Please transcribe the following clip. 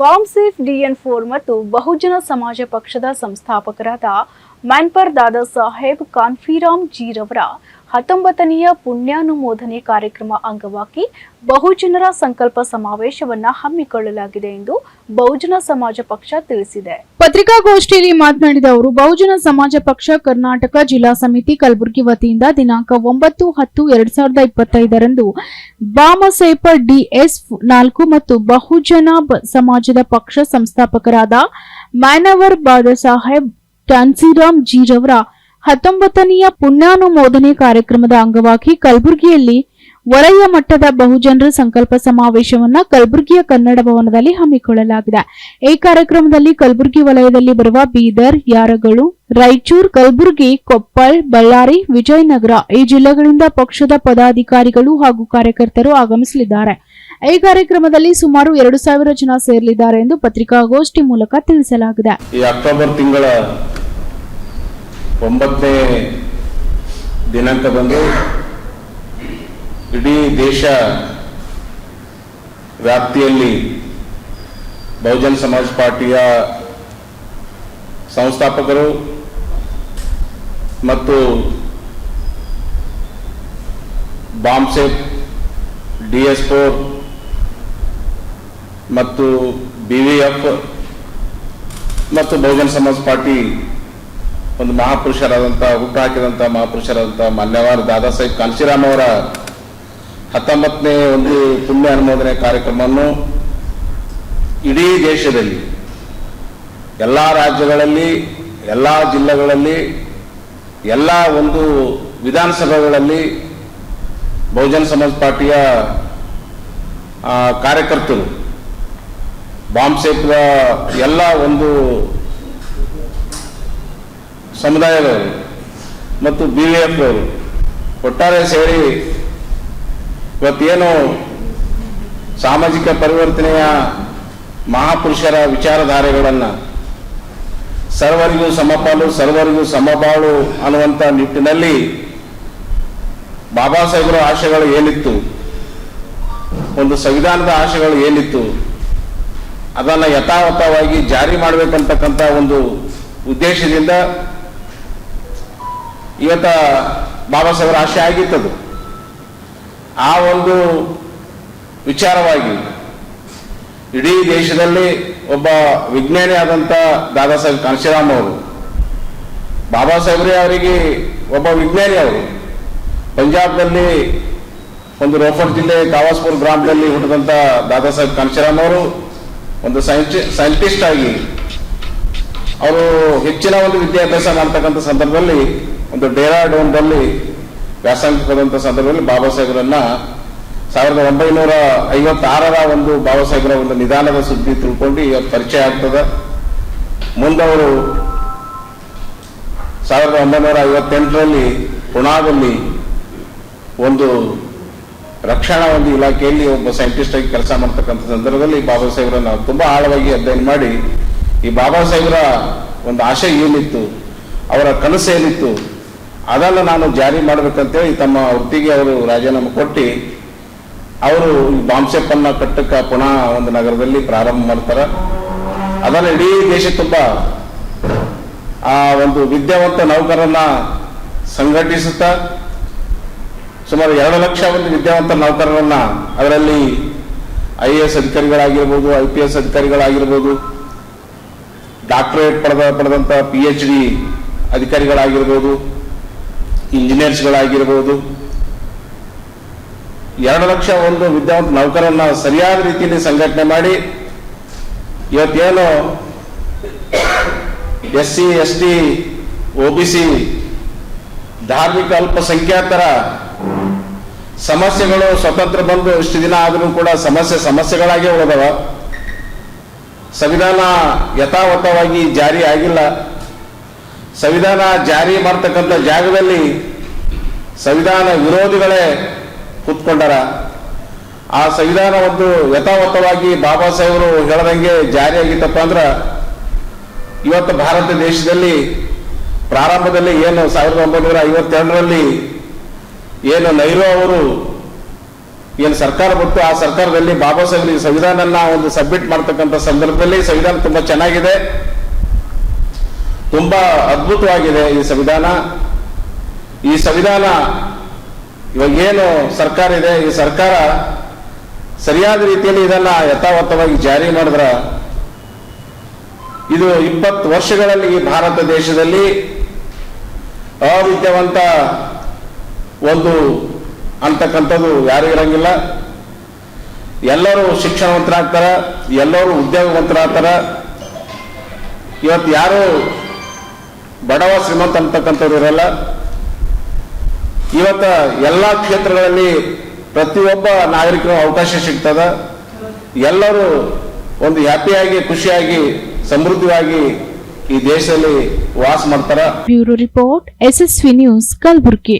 ಬಾಂಬ್ಸೇಫ್ D N four ಮತ್ತು ಬಹುಜನ ಸಮಾಜ ಪಕ್ಷದ ಸಂಸ್ಥಾಪಕರಾದ ಮ್ಯಾನ್ಪರ್ ದಾದಾ ಸಾಹೇಬ್ ಕಾನ್ಫಿರಾಮ್ ಜೀರವರ ಹತ್ತೊಂಬತ್ತನೆಯ ಪುಣ್ಯಾನುಮೋದನೆ ಕಾರ್ಯಕ್ರಮ ಅಂಗವಾಗಿ ಬಹುಜನರ ಸಂಕಲ್ಪ ಸಮಾವೇಶವನ್ನ ಹಮ್ಮಿಕೊಳ್ಳಲಾಗಿದೆ ಎಂದು ಬಹುಜನ ಸಮಾಜ ಪಕ್ಷ ತಿಳಿಸಿದೆ. ಪತ್ರಿಕಾಗೋಷ್ಠಿಯಲ್ಲಿ ಮಾತನಾಡಿದ ಅವರು, ಬಹುಜನ ಸಮಾಜ ಪಕ್ಷ ಕರ್ನಾಟಕ ಜಿಲ್ಲಾ ಸಮಿತಿ ಕಲಬುರಗಿ ವತಿಯಿಂದ ದಿನಾಂಕ ಒಂಬತ್ತು ಹತ್ತು ಎರಡ್ ಸಾವಿರದ ಇಪ್ಪತ್ತೈದರಂದು ಬಾಮಸೇಪ ಡಿಎಸ್ ನಾಲ್ಕು ಮತ್ತು ಬಹುಜನ ಸಮಾಜದ ಪಕ್ಷ ಸಂಸ್ಥಾಪಕರಾದ ಮ್ಯಾನವರ್ ಬಾದಾಸಾಹೇಬ್ ಟಾನ್ಸಿರಾಮ್ ಜೀರವರ ಹತ್ತೊಂಬತ್ತನೆಯ ಪುಣ್ಯಾನುಮೋದನೆ ಕಾರ್ಯಕ್ರಮದ ಅಂಗವಾಗಿ ಕಲಬುರಗಿಯಲ್ಲಿ ವಲಯ ಮಟ್ಟದ ಬಹುಜನರ ಸಂಕಲ್ಪ ಸಮಾವೇಶವನ್ನ ಕಲಬುರಗಿಯ ಕನ್ನಡ ಭವನದಲ್ಲಿ ಹಮ್ಮಿಕೊಳ್ಳಲಾಗಿದೆ. ಈ ಕಾರ್ಯಕ್ರಮದಲ್ಲಿ ಕಲಬುರಗಿ ವಲಯದಲ್ಲಿ ಬರುವ ಬೀದರ್ ಯಾರಗಳು ರಾಯಚೂರ್, ಕಲಬುರಗಿ, ಕೊಪ್ಪಳ, ಬಳ್ಳಾರಿ, ವಿಜಯನಗರ ಈ ಜಿಲ್ಲೆಗಳಿಂದ ಪಕ್ಷದ ಪದಾಧಿಕಾರಿಗಳು ಹಾಗೂ ಕಾರ್ಯಕರ್ತರು ಆಗಮಿಸಲಿದ್ದಾರೆ. ಈ ಕಾರ್ಯಕ್ರಮದಲ್ಲಿ ಸುಮಾರು ಎರಡು ಸಾವಿರ ಜನ ಸೇರಲಿದ್ದಾರೆ ಎಂದು ಪತ್ರಿಕಾಗೋಷ್ಠಿ ಮೂಲಕ ತಿಳಿಸಲಾಗಿದೆ. ಈ ಅಕ್ಟೋಬರ್ ತಿಂಗಳ ಒಂಬತ್ತನೇ ದಿನಾಂಕದಂದು ಇಡೀ ದೇಶ ವ್ಯಾಪ್ತಿಯಲ್ಲಿ ಬಹುಜನ್ ಸಮಾಜ ಪಾರ್ಟಿಯ ಸಂಸ್ಥಾಪಕರು ಮತ್ತು ಬಾಂಬ್ಸೆಪ್ ಡಿ ಎಸ್ ಫೋರ್ ಮತ್ತು ಬಿ ವಿ ಎಫ್ ಮತ್ತು ಬಹುಜನ್ ಸಮಾಜ ಪಾರ್ಟಿ ಒಂದು ಮಹಾಪುರುಷರಾದಂಥ ಹುಟ್ಟಾಕಿದಂಥ ಮಹಾಪುರುಷರಾದಂಥ ಮಾನ್ಯವಾದ ದಾದಾ ಸಾಹೇಬ್ ಕಾಂಶಿರಾಮ್ ಅವರ ಹತ್ತೊಂಬತ್ತನೇ ಒಂದು ಪುಣ್ಯ ಅನುಮೋದನೆ ಕಾರ್ಯಕ್ರಮವನ್ನು ಇಡೀ ದೇಶದಲ್ಲಿ, ಎಲ್ಲ ರಾಜ್ಯಗಳಲ್ಲಿ, ಎಲ್ಲ ಜಿಲ್ಲೆಗಳಲ್ಲಿ, ಎಲ್ಲ ಒಂದು ವಿಧಾನಸಭೆಗಳಲ್ಲಿ ಬಹುಜನ್ ಸಮಾಜ್ ಪಾರ್ಟಿಯ ಕಾರ್ಯಕರ್ತರು, ಬಾಂಬ್ ಬಾಂಬ್ಸೆಪ್ನ ಎಲ್ಲ ಒಂದು ಸಮುದಾಯದವರು ಮತ್ತು ಬಿ ವಿ ಎಫ್ ಅವರು ಒಟ್ಟಾರೆ ಸೇರಿ ಇವತ್ತೇನು ಸಾಮಾಜಿಕ ಪರಿವರ್ತನೆಯ ಮಹಾಪುರುಷರ ವಿಚಾರಧಾರೆಗಳನ್ನು ಸರ್ವರಿಗೂ ಸಮಪಾಲು, ಸರ್ವರಿಗೂ ಸಮಬಾಳು ಅನ್ನುವಂಥ ನಿಟ್ಟಿನಲ್ಲಿ ಬಾಬಾ ಸಾಹೇಬರ ಆಶಯಗಳು ಏನಿತ್ತು? ಒಂದು ಸಂವಿಧಾನದ ಆಶಯಗಳು ಏನಿತ್ತು? ಅದನ್ನು ಯಥಾವತ್ತವಾಗಿ ಜಾರಿ ಮಾಡಬೇಕಂತಕ್ಕಂಥ ಒಂದು ಉದ್ದೇಶದಿಂದ ಇವತ್ತ ಬಾಬಾ ಸಾಹೇಬರ ಆಶೆ ಆಗಿತ್ತದು. ಆ ಒಂದು ವಿಚಾರವಾಗಿ ಇಡೀ ದೇಶದಲ್ಲಿ ಒಬ್ಬ ವಿಜ್ಞಾನಿ ಆದಂಥ ದಾದಾ ಸಾಹೇಬ್ ಕಾಂಶಿರಾಮ್ ಅವರು, ಬಾಬಾ ಸಾಹೇಬ್ರೆ ಅವರಿಗೆ ಒಬ್ಬ ವಿಜ್ಞಾನಿ ಅವರು, ಪಂಜಾಬ್ನಲ್ಲಿ ಒಂದು ರೋಫರ್ ಜಿಲ್ಲೆ ಕಾವಾಸ್ಪುರ್ ಗ್ರಾಮದಲ್ಲಿ ಹುಟ್ಟಿದಂಥ ದಾದಾ ಸಾಹೇಬ್ ಕಾಂಶಿರಾಮ್ ಅವರು, ಒಂದು ಸೈಂಟಿ, ಸೈಂಟಿಸ್ಟ್ ಆಗಿ ಅವರು ಹೆಚ್ಚಿನ ಒಂದು ವಿದ್ಯಾಭ್ಯಾಸ ಮಾಡ್ತಕ್ಕಂಥ ಸಂದರ್ಭದಲ್ಲಿ ಒಂದು ಡೇರಾಡೋನ್ದಲ್ಲಿ ವ್ಯಾಸಂಗ ಹೋದಂಥ ಸಂದರ್ಭದಲ್ಲಿ ಬಾಬಾ ಸಾಹೇಬರನ್ನ ಸಾವಿರದ ಒಂಬೈನೂರ ಐವತ್ತಾರರ ಒಂದು ಬಾಬಾ ಸಾಹೇಬರ ಒಂದು ನಿಧಾನದ ಸುದ್ದಿ ತಿಳ್ಕೊಂಡು ಇವತ್ತು ಪರಿಚಯ ಆಗ್ತದೆ. ಮುಂದವರು ಸಾವಿರದ ಒಂಬೈನೂರ ಐವತ್ತೆಂಟರಲ್ಲಿ ಪುಣಾದಲ್ಲಿ ಒಂದು ರಕ್ಷಣಾ ಒಂದು ಇಲಾಖೆಯಲ್ಲಿ ಒಬ್ಬ ಸೈಂಟಿಸ್ಟ್ ಆಗಿ ಕೆಲಸ ಮಾಡ್ತಕ್ಕಂಥ ಸಂದರ್ಭದಲ್ಲಿ ಬಾಬಾ ಸಾಹೇಬರನ್ನ ತುಂಬಾ ಆಳವಾಗಿ ಅಧ್ಯಯನ ಮಾಡಿ ಈ ಬಾಬಾ ಸಾಹೇಬರ ಒಂದು ಆಶಯ ಏನಿತ್ತು, ಅವರ ಕನಸು ಏನಿತ್ತು ಅದನ್ನು ನಾನು ಜಾರಿ ಮಾಡ್ಬೇಕಂತೇಳಿ ತಮ್ಮ ವೃತ್ತಿಗೆ ಅವರು ರಾಜೀನಾಮೆ ಕೊಟ್ಟು ಅವರು ಬಾಂಬ್ಸೆಪ್ಪನ್ನ ಕಟ್ಟಕ್ಕೆ ಪುನಃ ಒಂದು ನಗರದಲ್ಲಿ ಪ್ರಾರಂಭ ಮಾಡ್ತಾರೆ. ಅದನ್ನು ಇಡೀ ದೇಶ ತುಂಬ, ಆ ಒಂದು ವಿದ್ಯಾವಂತ ನೌಕರನ್ನ ಸಂಘಟಿಸುತ್ತಾ, ಸುಮಾರು ಎರಡು ಲಕ್ಷ ಒಂದು ವಿದ್ಯಾವಂತ ನೌಕರರನ್ನ ಅದರಲ್ಲಿ ಐ ಎ ಎಸ್ ಅಧಿಕಾರಿಗಳಾಗಿರ್ಬೋದು, ಐ ಪಿ ಎಸ್ ಅಧಿಕಾರಿಗಳಾಗಿರ್ಬೋದು, ಡಾಕ್ಟರೇಟ್ ಪಡೆದ ಪಡೆದಂಥ ಪಿ ಎಚ್ ಡಿ ಅಧಿಕಾರಿಗಳಾಗಿರ್ಬೋದು ಇಂಜಿನಿಯರ್ಸ್ಗಳಾಗಿರ್ಬೋದು. ಎರಡು ಲಕ್ಷ ಒಂದು ವಿದ್ಯಾವಂತ ನೌಕರನ್ನ ಸರಿಯಾದ ರೀತಿಯಲ್ಲಿ ಸಂಘಟನೆ ಮಾಡಿ, ಇವತ್ತೇನು S C S T O B C, ಧಾರ್ಮಿಕ ಅಲ್ಪಸಂಖ್ಯಾತರ ಸಮಸ್ಯೆಗಳು ಸ್ವತಂತ್ರ ಬಂದು ಇಷ್ಟು ದಿನ ಆದರೂ ಕೂಡ ಸಮಸ್ಯೆ ಸಮಸ್ಯೆಗಳಾಗೇ ಉಳಿದವ. ಸಂವಿಧಾನ ಯಥಾವತ್ತವಾಗಿ ಜಾರಿ ಆಗಿಲ್ಲ. ಸಂವಿಧಾನ ಜಾರಿ ಮಾಡ್ತಕ್ಕಂಥ ಜಾಗದಲ್ಲಿ ಸಂವಿಧಾನ ವಿರೋಧಿಗಳೇ ಕೂತ್ಕೊಂಡಾರ. ಆ ಸಂವಿಧಾನ ಒಂದು ಯಥಾವತ್ತವಾಗಿ ಬಾಬಾ ಸಾಹೇಬರು ಹೇಳದಂಗೆ ಜಾರಿಯಾಗಿತ್ತಪ್ಪ ಅಂದ್ರೆ, ಇವತ್ತು ಭಾರತ ದೇಶದಲ್ಲಿ ಪ್ರಾರಂಭದಲ್ಲಿ ಏನು ಸಾವಿರದ ಒಂಬೈನೂರ ಐವತ್ತೆರಡರಲ್ಲಿ ಏನು ನೈರು ಅವರು ಏನು ಸರ್ಕಾರ ಬಂತು, ಆ ಸರ್ಕಾರದಲ್ಲಿ ಬಾಬಾ ಸಾಹೇಬ್ ಸಂವಿಧಾನ ಒಂದು ಸಬ್ಮಿಟ್ ಮಾಡ್ತಕ್ಕಂಥ ಸಂದರ್ಭದಲ್ಲಿ ಸಂವಿಧಾನ ತುಂಬಾ ಚೆನ್ನಾಗಿದೆ. ತುಂಬಾ ಅದ್ಭುತವಾಗಿದೆ ಈ ಸಂವಿಧಾನ. ಈ ಸಂವಿಧಾನ ಇವಾಗ ಏನು ಸರ್ಕಾರ ಇದೆ, ಈ ಸರ್ಕಾರ ಸರಿಯಾದ ರೀತಿಯಲ್ಲಿ ಇದನ್ನ ಯಥಾವತ್ತವಾಗಿ ಜಾರಿ ಮಾಡಿದ್ರ ಇದು ಇಪ್ಪತ್ತು ವರ್ಷಗಳಲ್ಲಿ ಈ ಭಾರತ ದೇಶದಲ್ಲಿ ಅವಿದ್ಯಾವಂತ ಒಂದು ಅಂತಕ್ಕಂಥದ್ದು ಯಾರು ಇರಂಗಿಲ್ಲ. ಎಲ್ಲರೂ ಶಿಕ್ಷಣವಂತರಾಗ್ತಾರ, ಎಲ್ಲರೂ ಉದ್ಯೋಗವಂತರಾಗ್ತಾರ. ಇವತ್ತು ಯಾರು ಬಡವ ಶ್ರೀಮಂತ ಅಂತಕ್ಕಂಥವ್ರು ಇರಲ್ಲ ಇವತ್ತ ಎಲ್ಲ ಕ್ಷೇತ್ರಗಳಲ್ಲಿ ಪ್ರತಿಯೊಬ್ಬ ನಾಗರಿಕರು ಅವಕಾಶ ಸಿಗ್ತದ. ಎಲ್ಲರೂ ಒಂದು ಹ್ಯಾಪಿಯಾಗಿ, ಖುಷಿಯಾಗಿ ಸಮೃದ್ಧವಾಗಿ ಈ ದೇಶದಲ್ಲಿ ವಾಸ ಮಾಡ್ತಾರ. Bureau report S S V news, Kalaburagi.